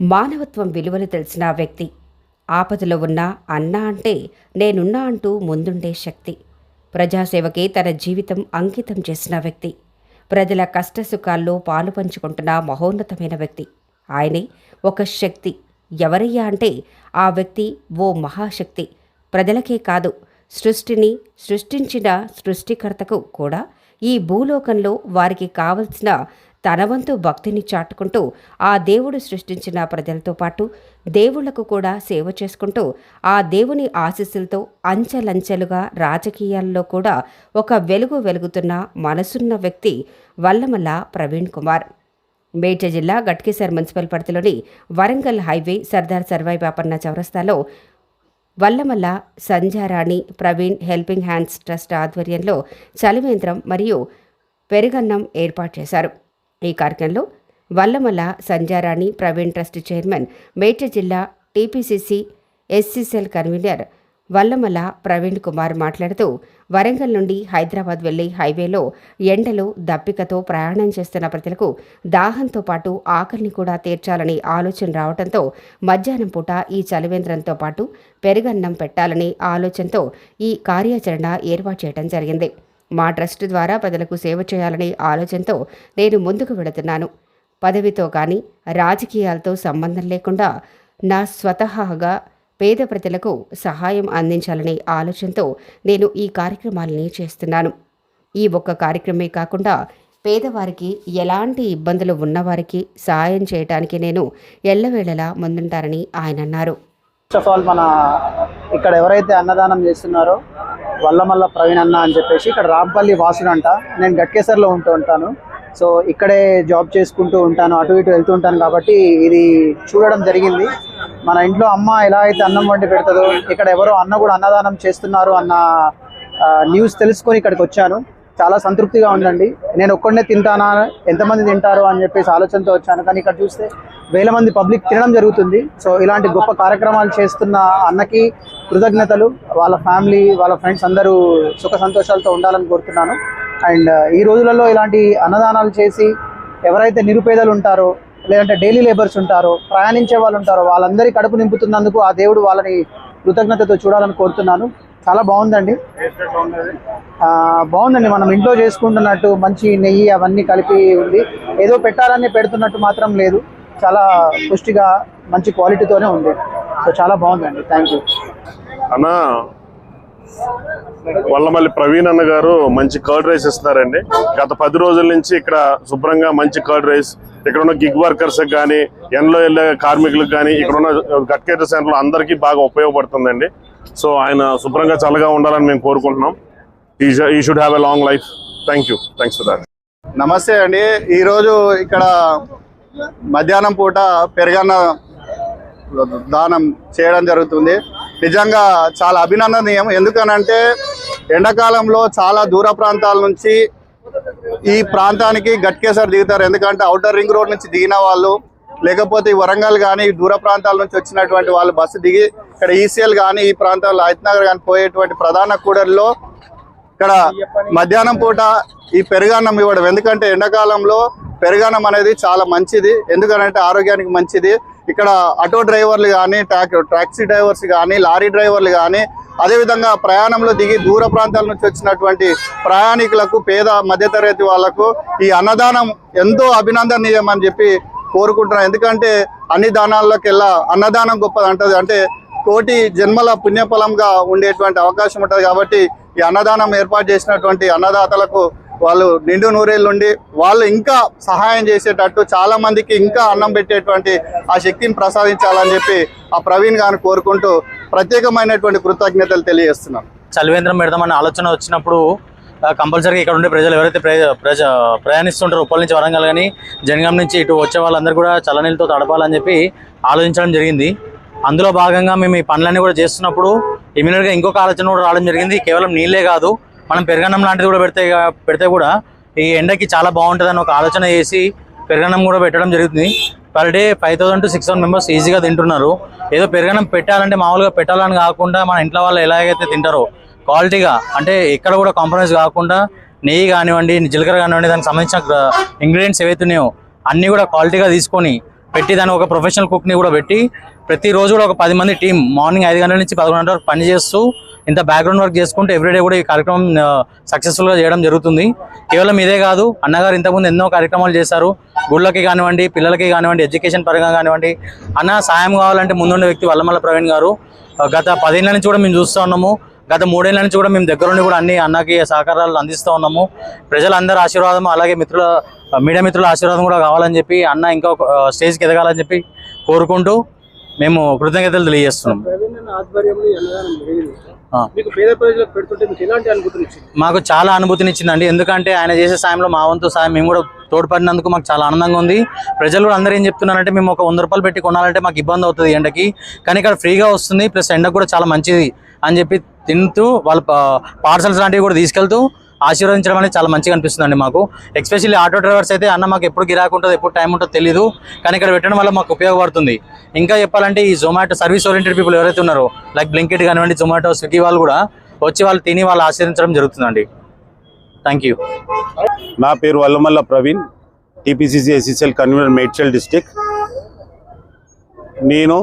మానవత్వం విలువలు తెలిసిన వ్యక్తి. ఆపదలో ఉన్న అన్నా అంటే నేనున్నా అంటూ ముందుండే శక్తి. ప్రజాసేవకే తన జీవితం అంకితం చేసిన వ్యక్తి. ప్రజల కష్టసుఖాల్లో పాలు పంచుకుంటున్న మహోన్నతమైన వ్యక్తి. ఆయనే ఒక శక్తి. ఎవరయ్యా అంటే ఆ వ్యక్తి ఓ మహాశక్తి. ప్రజలకే కాదు సృష్టిని సృష్టించిన సృష్టికర్తకు కూడా ఈ భూలోకంలో వారికి కావలసిన తన వంతు భక్తిని చాటుకుంటూ ఆ దేవుడు సృష్టించిన ప్రజలతో పాటు దేవుళ్ళకు కూడా సేవ చేసుకుంటూ ఆ దేవుని ఆశీస్సులతో అంచెలంచెలుగా రాజకీయాల్లో కూడా ఒక వెలుగు వెలుగుతున్న మనసున్న వ్యక్తి వల్లమల్ల ప్రవీణ్ కుమార్. మేడ్చల్ జిల్లా గట్కేసర్ మున్సిపల్ పరిధిలోని వరంగల్ హైవే సర్దార్ సర్వాయి బాపన్న చౌరస్తాలో Vallamalla Sanjarani Praveen helping hands trust ఆధ్వర్యంలో చలివేంద్రం మరియు పెరుగన్నం ఏర్పాటు చేశారు. ఈ కార్యక్రమంలో వల్లమల సంధ్యారాణి ప్రవీణ్ ట్రస్ట్ చైర్మన్ మేడ్చల్ జిల్లా TPCC SC cell convener Vallamala Praveen Kumar మాట్లాడుతూ వరంగల్ నుండి హైదరాబాద్ వెళ్ళే హైవేలో ఎండలు దప్పికతో ప్రయాణం చేస్తున్న ప్రజలకు దాహంతో పాటు ఆకలిని కూడా తీర్చాలని ఆలోచన రావడంతో మధ్యాహ్నం పూట ఈ చలివేంద్రంతో పాటు పెరుగన్నం పెట్టాలనే ఆలోచనతో ఈ కార్యాచరణ ఏర్పాటు చేయడం జరిగింది. మా ట్రస్ట్ ద్వారా ప్రజలకు సేవ చేయాలనే ఆలోచనతో నేను ముందుకు వెళుతున్నాను. పదవితో కానీ రాజకీయాలతో సంబంధం లేకుండా నా స్వతహాగా పేద ప్రజలకు సహాయం అందించాలనే ఆలోచనతో నేను ఈ కార్యక్రమాలని చేస్తున్నాను. ఈ ఒక్క కార్యక్రమే కాకుండా పేదవారికి ఎలాంటి ఇబ్బందులు ఉన్నవారికి సహాయం చేయడానికి నేను ఎల్లవేళలా ముందుంటానని ఆయన అన్నారు. ఫస్ట్ ఆఫ్ ఆల్ మన ఇక్కడ ఎవరైతే అన్నదానం చేస్తున్నారో వల్లమల్ల ప్రవీణ్ అన్న అని చెప్పేసి ఇక్కడ రాంపల్లి వాసుడు అంట. నేను గట్కేసర్లో ఉంటూ ఉంటాను. సో ఇక్కడే జాబ్ చేసుకుంటూ ఉంటాను అటు ఇటు వెళ్తూ ఉంటాను కాబట్టి ఇది చూడడం జరిగింది. మన ఇంట్లో అమ్మ ఎలా అయితే అన్నం వండి పెడుతుందో ఇక్కడ ఎవరో అన్న కూడా అన్నదానం చేస్తున్నారు అన్న న్యూస్ తెలుసుకొని ఇక్కడికి వచ్చాను. చాలా సంతృప్తిగా ఉందండి. నేను ఒక్కడనే తింటానా? ఎంతమంది తింటారు అని చెప్పేసి ఆలోచనతో వచ్చాను. కానీ ఇక్కడ చూస్తే వేల మంది పబ్లిక్ తినడం జరుగుతుంది. సో ఇలాంటి గొప్ప కార్యక్రమాలు చేస్తున్న అన్నకి కృతజ్ఞతలు. వాళ్ళ ఫ్యామిలీ వాళ్ళ ఫ్రెండ్స్ అందరూ సుఖ సంతోషాలతో ఉండాలని కోరుతున్నాను. అండ్ ఈ రోజులలో ఇలాంటి అన్నదానాలు చేసి ఎవరైతే నిరుపేదలు ఉంటారో లేదంటే డైలీ లేబర్స్ ఉంటారో ప్రయాణించే వాళ్ళు ఉంటారో వాళ్ళందరి కడుపు నింపుతున్నందుకు ఆ దేవుడు వాళ్ళని కృతజ్ఞతతో చూడాలని కోరుతున్నాను. చాలా బాగుందండి. ఆ, బాగుందండి. మనం ఇంట్లో చేసుకుంటున్నట్టు మంచి నెయ్యి అవన్నీ కలిపి ఉంది. ఏదో పెట్టాలని పెడుతున్నట్టు మాత్రం లేదు. చాలా పుష్టిగా మంచి క్వాలిటీతోనే ఉంది. సో చాలా బాగుందండి. థ్యాంక్ యూ అన్న వల్లమల్లి ప్రవీణ్ అన్న గారు మంచి కర్డ్ రైస్ ఇస్తున్నారండి. గత పది రోజుల నుంచి ఇక్కడ శుభ్రంగా మంచి కర్డ్ రైస్ ఇక్కడ ఉన్న గిగ్ వర్కర్స్ కానీ ఎండలో వెళ్ళే కార్మికులకు కానీ ఇక్కడ ఉన్న గట్కేటర్ సెంటర్ అందరికీ బాగా ఉపయోగపడుతుందండి. సో ఆయన శుభ్రంగా చల్లగా ఉండాలని మేము కోరుకుంటున్నాం. ఈ should have a long life thank you thanks for that నమస్తే అండి. ఈరోజు ఇక్కడ మధ్యాహ్నం పూట పెరగన్న దానం చేయడం జరుగుతుంది. నిజంగా చాలా అభినందనీయం. ఎందుకనంటే ఎండాకాలంలో చాలా దూర ప్రాంతాల నుంచి ఈ ప్రాంతానికి గట్కేసర్ దిగుతారు. ఎందుకంటే అవుటర్ రింగ్ రోడ్ నుంచి దిగిన వాళ్ళు లేకపోతే ఈ వరంగల్ కానీ దూర ప్రాంతాల నుంచి వచ్చినటువంటి వాళ్ళు బస్సు దిగి ఇక్కడ ఈసీఎల్ కానీ ఈ ప్రాంతాల్లో నగర్ కానీ పోయేటువంటి ప్రధాన కూడల్లో ఇక్కడ మధ్యాహ్నం పూట ఈ పెరుగన్నం ఇవ్వడం. ఎందుకంటే ఎండాకాలంలో పెరుగన్నం అనేది చాలా మంచిది. ఎందుకంటే ఆరోగ్యానికి మంచిది. ఇక్కడ ఆటో డ్రైవర్లు కానీ టాక్సీ డ్రైవర్స్ కానీ లారీ డ్రైవర్లు కానీ అదేవిధంగా ప్రయాణంలో దిగి దూర ప్రాంతాల నుంచి వచ్చినటువంటి ప్రయాణికులకు పేద మధ్యతరగతి వాళ్ళకు ఈ అన్నదానం ఎంతో అభినందనీయం అని చెప్పి కోరుకుంటున్నాను ఎందుకంటే అన్ని దానాల్లోకెల్లా అన్నదానం గొప్పది అంటది అంటే కోటి జన్మల పుణ్యఫలంగా ఉండేటువంటి అవకాశం ఉంటుంది కాబట్టి ఈ అన్నదానం ఏర్పాటు చేసినటువంటి అన్నదాతలకు వాళ్ళు నిండు నూరేళ్ళు ఉండి వాళ్ళు ఇంకా సహాయం చేసేటట్టు చాలా మందికి ఇంకా అన్నం పెట్టేటువంటి ఆ శక్తిని ప్రసాదించాలని చెప్పి ఆ ప్రవీణ్ గారిని కోరుకుంటూ ప్రత్యేకమైనటువంటి కృతజ్ఞతలు తెలియజేస్తున్నాం. చలివేంద్రం పెడదామన్న ఆలోచన వచ్చినప్పుడు కంపల్సరీగా ఇక్కడ ఉండే ప్రజలు ఎవరైతే ప్రజ ప్రజ ప్రయాణిస్తుంటారో ఉప్పల్ నుంచి వరంగల్ కానీ జనగాం నుంచి ఇటు వచ్చే వాళ్ళందరూ కూడా చల్లనీళ్ళతో తడపాలని చెప్పి ఆలోచించడం జరిగింది. అందులో భాగంగా మేము ఈ పనులన్నీ కూడా చేస్తున్నప్పుడు ఇమీడియట్గా ఇంకొక ఆలోచన కూడా రావడం జరిగింది. కేవలం నీళ్ళే కాదు మనం పెరగన్నం లాంటిది కూడా పెడితే పెడితే కూడా ఈ ఎండకి చాలా బాగుంటుందని ఒక ఆలోచన చేసి పెరగన్నం కూడా పెట్టడం జరుగుతుంది. Per day five thousand to six thousand members ఈజీగా తింటున్నారు. ఏదో పెరగన్నం పెట్టాలంటే మామూలుగా పెట్టాలని కాకుండా మన ఇంట్లో వాళ్ళు ఎలాగైతే తింటారో క్వాలిటీగా అంటే ఎక్కడ కూడా కాంప్రమైజ్ కాకుండా నెయ్యి కానివ్వండి జీలకర్ర కానివ్వండి దానికి సంబంధించిన ఇంగ్రీడియంట్స్ ఏవైతున్నాయో అన్నీ కూడా క్వాలిటీగా తీసుకొని పెట్టి దాన్ని ఒక ప్రొఫెషనల్ కుక్ని కూడా పెట్టి ప్రతిరోజు కూడా ఒక పది మంది టీం మార్నింగ్ ఐదు గంటల నుంచి పదకొండు గంటల వరకు పనిచేస్తూ ఇంత బ్యాక్గ్రౌండ్ వర్క్ చేసుకుంటూ ఎవ్రీడే కూడా ఈ కార్యక్రమం సక్సెస్ఫుల్గా చేయడం జరుగుతుంది. కేవలం ఇదే కాదు అన్నగారు ఇంతకుముందు ఎన్నో కార్యక్రమాలు చేశారు. గుళ్ళకి కానివ్వండి పిల్లలకి కానివ్వండి ఎడ్యుకేషన్ పరంగా కానివ్వండి. అన్న సాయం కావాలంటే ముందుండే వ్యక్తి వల్లమల్ల ప్రవీణ్ గారు. గత పదేళ్ళ నుంచి కూడా మేము చూస్తూ ఉన్నాము. గత మూడేళ్ళ నుంచి కూడా మేము దగ్గరుండి కూడా అన్ని అన్నకి సహకారాలు అందిస్తూ ఉన్నాము. ప్రజలందరి ఆశీర్వాదం అలాగే మిత్రుల మీడియా మిత్రుల ఆశీర్వాదం కూడా కావాలని చెప్పి అన్న ఇంకా స్టేజ్కి ఎదగాలని చెప్పి కోరుకుంటూ మేము కృతజ్ఞతలు తెలియజేస్తున్నాం. మీకు ఎలాంటి అనుభూతిని ఇచ్చింది? మాకు చాలా అనుభూతినిచ్చిందండి ఎందుకంటే ఆయన చేసే సాయంలో మా వంతు సాయం మేము కూడా తోడ్పడినందుకు మాకు చాలా ఆనందంగా ఉంది. ప్రజలు కూడా అందరూ ఏం చెప్తున్నారంటే మేము ఒక వంద రూపాయలు పెట్టి కొనాలంటే మాకు ఇబ్బంది అవుతుంది ఎండకి. కానీ ఇక్కడ ఫ్రీగా వస్తుంది ప్లస్ ఎండకు కూడా చాలా మంచిది. అని చెప్పి తింటూ వాళ్ళ పార్సల్స్ లాంటివి కూడా తీసుకెళ్తూ ఆశీర్వదించడం అనేది చాలా మంచిగా అనిపిస్తుందండి మాకు. ఎస్పెషల్లీ ఆటో డ్రైవర్స్ అయితే అన్న మాకు ఎప్పుడు గిరాకు ఉంటుంది ఎప్పుడు టైం ఉంటుందో తెలియదు కానీ ఇక్కడ పెట్టడం వల్ల మాకు ఉపయోగపడుతుంది. ఇంకా చెప్పాలంటే ఈ జొమాటో సర్వీస్ ఓరియంటెడ్ పీపుల్ ఎవరైతే ఉన్నారో లైక్ బ్లింకెట్ కానివ్వండి జొమాటో స్విగ్గీ వాళ్ళు కూడా వచ్చి వాళ్ళు తిని వాళ్ళు ఆశీర్వించడం జరుగుతుందండి. థ్యాంక్ యూ నా పేరు Vallamalla Praveen TPCC SSL convener Medchal district. నేను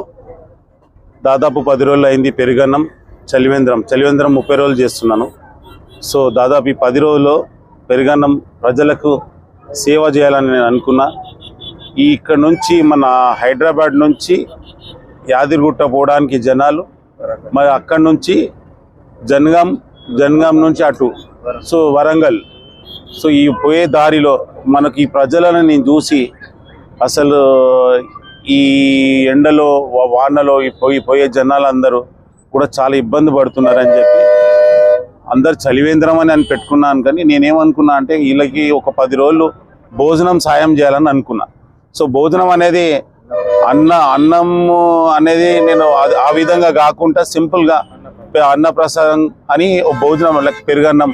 దాదాపు పది రోజులు అయింది పెరుగన్నం. చలివేంద్రం చలివేంద్రం ముప్పై రోజులు చేస్తున్నాను. సో దాదాపు ఈ పది రోజుల్లో పెరుగన్నం ప్రజలకు సేవ చేయాలని నేను అనుకున్నా. ఈ ఇక్కడ నుంచి మన హైదరాబాద్ నుంచి యాదిరిగుట్ట పోవడానికి జనాలు మరి అక్కడి నుంచి జనగాం జనగాం నుంచి అటు సో వరంగల్. సో ఈ పోయే దారిలో మనకి ఈ ప్రజలను నేను చూసి అసలు ఈ ఎండలో వానలో ఈ పోయి పోయే జనాలందరూ కూడా చాలా ఇబ్బంది పడుతున్నారని చెప్పి అందరు చలివేంద్రం అని అని పెట్టుకున్నాను కానీ నేనేమనుకున్నా అంటే వీళ్ళకి ఒక పది రోజులు భోజనం సాయం చేయాలని అనుకున్నా. సో భోజనం అనేది అన్న అన్నము అనేది నేను ఆ విధంగా కాకుండా సింపుల్గా అన్నప్రసాదం అని భోజనం లైక్ పెరుగన్నం.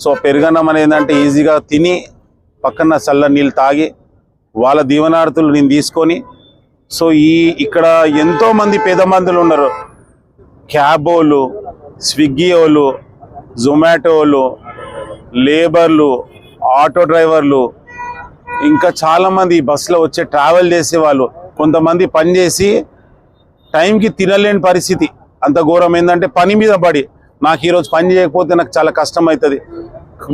సో పెరుగన్నం అనేది ఏంటంటే ఈజీగా తిని పక్కన చల్ల నీళ్ళు తాగి వాళ్ళ దీవనార్థులు నేను తీసుకొని సో ఈ ఇక్కడ ఎంతో మంది పేద మందులు ఉన్నారు. క్యాబోలు స్విగ్గీ వాళ్ళు జొమాటోలు లేబర్లు ఆటో డ్రైవర్లు ఇంకా చాలామంది బస్సులో వచ్చే ట్రావెల్ చేసే వాళ్ళు కొంతమంది పని చేసి టైంకి తినలేని పరిస్థితి. అంత ఘోరం ఏంటంటే పని మీద పడి. నాకు ఈరోజు పని చేయకపోతే నాకు చాలా కష్టం అవుతుంది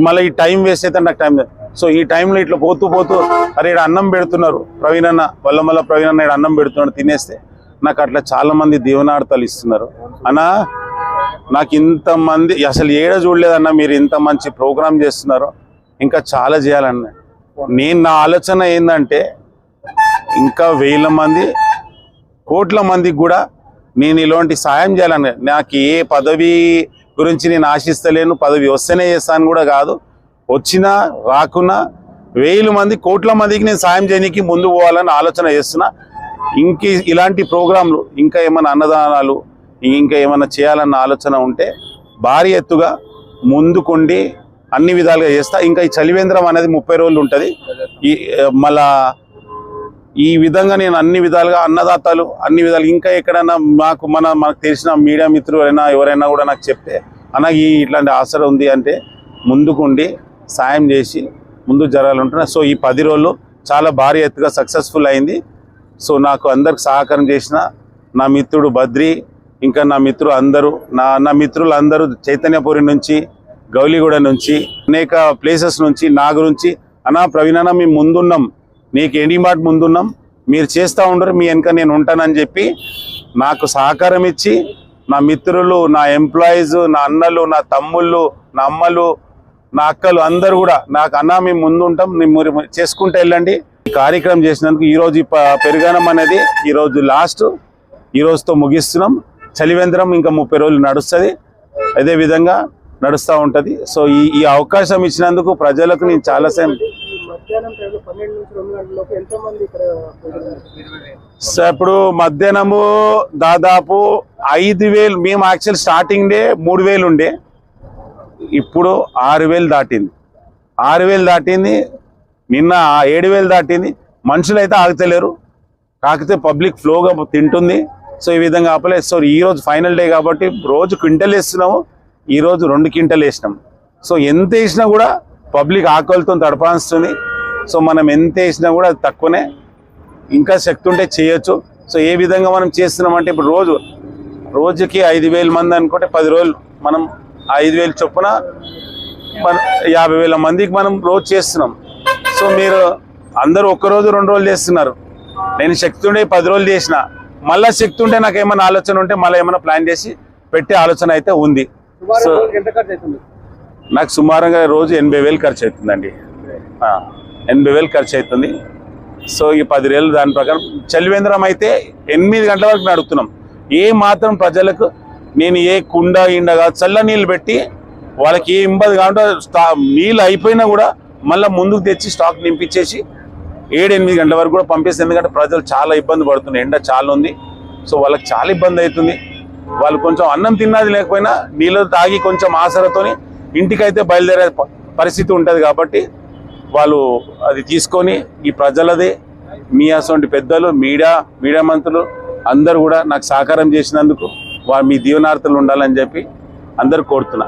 మళ్ళీ ఈ టైం వేస్ట్ అయితే నాకు టైం సో ఈ టైంలో ఇట్లా పోతూ పోతూ అరే అన్నం పెడుతున్నారు. ప్రవీణ్ అన్న వల్ల మళ్ళీ ప్రవీణ్ అన్న ఈడ అన్నం పెడుతున్నాడు తినేస్తే. నాకు అట్లా చాలా మంది దీవనార్థాలు ఇస్తున్నారు. అన్నా నాకు ఇంతమంది అసలు ఏడ చూడలేదన్న మీరు ఇంత మంచి ప్రోగ్రామ్ చేస్తున్నారు. ఇంకా చాలా చేయాలన్న. నేను నా ఆలోచన ఏంటంటే ఇంకా వేల మంది కోట్ల మందికి కూడా నేను ఇలాంటి సాయం చేయాలని నాకు ఏ పదవి గురించి నేను ఆశిస్తలేను పదవి వస్తేనే చేస్తాను కూడా కాదు. వచ్చినా రాకున్నా వేల మంది కోట్ల మందికి నేను సాయం చేయడానికి ముందు పోవాలని ఆలోచన చేస్తున్నా. ఇంక ఇలాంటి ప్రోగ్రాంలు ఇంకా ఏమైనా అన్నదానాలు ఇంకా ఏమైనా చేయాలన్న ఆలోచన ఉంటే భారీ ఎత్తుగా ముందుకుండి అన్ని విధాలుగా చేస్తా. ఇంకా ఈ చలివేంద్రం అనేది ముప్పై రోజులు ఉంటుంది. ఈ మళ్ళా ఈ విధంగా నేను అన్ని విధాలుగా అన్నదాతలు అన్ని విధాలు ఇంకా ఎక్కడైనా మాకు మన మనకు తెలిసిన మీడియా మిత్రులైనా ఎవరైనా కూడా నాకు చెప్తే అన్న ఈ ఇట్లాంటి ఆసర ఉంది అంటే ముందుకుండి సాయం చేసి ముందు జరగాలంటున్నా. సో ఈ పది రోజులు చాలా భారీ ఎత్తుగా సక్సెస్ఫుల్ అయింది. సో నాకు అందరికి సహకారం చేసిన నా మిత్రుడు బద్రి ఇంకా నా మిత్రులు అందరూ నా నా మిత్రులు అందరూ చైతన్యపురి నుంచి గౌలిగూడ నుంచి అనేక ప్లేసెస్ నుంచి నా గురించి అనా ప్రవీణ మేము ముందున్నాం. నీకు ఎనీ ముందున్నాం. మీరు చేస్తూ ఉండరు మీ వెనక నేను ఉంటానని చెప్పి నాకు సహకారం ఇచ్చి నా మిత్రులు నా ఎంప్లాయీస్ నా అన్నలు నా తమ్ముళ్ళు నా అమ్మలు నా అక్కలు అందరు కూడా నాకు అన్న మేము ముందు ఉంటాం మీరు చేసుకుంటూ వెళ్ళండి. ఈ కార్యక్రమం చేసినందుకు ఈ రోజు ఈ ప- పెరుగనం అనేది ఈ రోజు లాస్ట్. ఈ రోజుతో ముగిస్తున్నాం. చలివేంద్రం ఇంకా ముప్పై రోజులు నడుస్తుంది. అదే విధంగా నడుస్తూ ఉంటుంది. సో ఈ ఈ అవకాశం ఇచ్చినందుకు ప్రజలకు నేను చాలా సేమ్. ఈ మధ్యాహ్నం టైంలో పన్నెండు నుంచి రెండు గంటల లోపు ఎంతో మంది ఇక్కడ భోజనం సో ఇప్పుడు మధ్యాహ్నము దాదాపు ఐదు వేలు మేము యాక్చువల్ స్టార్టింగ్ డే మూడు వేలు ఉండే. ఇప్పుడు ఆరు వేలు దాటింది. ఆరు వేలు దాటింది. నిన్న ఏడు వేలు దాటింది. మనుషులు అయితే ఆగుతలేరు. కాకపోతే పబ్లిక్ ఫ్లోగా తింటుంది. సో ఈ విధంగా ఆపలేదు సో ఈరోజు ఫైనల్ డే కాబట్టి రోజు క్వింటల్ వేస్తున్నాము. ఈ రోజు రెండు క్వింటల్ వేసినాం. సో ఎంత వేసినా కూడా పబ్లిక్ ఆకలితో తడపాస్తుంది సో మనం ఎంత వేసినా కూడా అది తక్కువనే. ఇంకా శక్తి ఉంటే చేయొచ్చు. సో ఏ విధంగా మనం చేస్తున్నామంటే ఇప్పుడు రోజు రోజుకి ఐదు వేల మంది అనుకుంటే పది రోజులు మనం ఐదు వేలు చొప్పున మన యాభై వేల మందికి మనం రోజు చేస్తున్నాం. సో మీరు అందరూ ఒక్క రోజు రెండు రోజులు చేస్తున్నారు. నేను శక్తి ఉండే పది రోజులు చేసిన. మళ్ళీ శక్తి ఉంటే నాకు ఏమైనా ఆలోచన ఉంటే మళ్ళీ ఏమైనా ప్లాన్ చేసి పెట్టే ఆలోచన అయితే ఉంది. సో నాకు సుమారుగా రోజు ఎనభై వేలు ఖర్చు అవుతుందండి. ఎనభై వేలు ఖర్చు అవుతుంది. సో ఈ పది వేలు దాని ప్రకారం చలివేంద్రం అయితే ఎనిమిది గంటల వరకు నడుపుతున్నాం ఏ మాత్రం ప్రజలకు నేను ఏ కుండ ఇండగా చల్ల నీళ్ళు పెట్టి వాళ్ళకి ఏ ఇబ్బంది కాకుండా నీళ్ళు అయిపోయినా కూడా మళ్ళీ ముందుకు తెచ్చి స్టాక్ నింపించేసి ఏడు ఎనిమిది గంటల వరకు కూడా పంపిస్తుంది ఎందుకంటే ప్రజలు చాలా ఇబ్బంది పడుతున్నారు ఎండ చాలా ఉంది. సో వాళ్ళకి చాలా ఇబ్బంది అవుతుంది. వాళ్ళు కొంచెం అన్నం తిన్నది లేకపోయినా నీళ్ళు తాగి కొంచెం ఆసరతోని ఇంటికైతే బయలుదేరే పరిస్థితి ఉంటుంది కాబట్టి వాళ్ళు అది తీసుకొని ఈ ప్రజలదే మీ అసొంటి పెద్దలు మీడియా మీడియా మంత్రులు అందరూ కూడా నాకు సహకారం చేసినందుకు వారు మీ దీవెనార్థులు ఉండాలని చెప్పి అందరు కోరుతున్నా.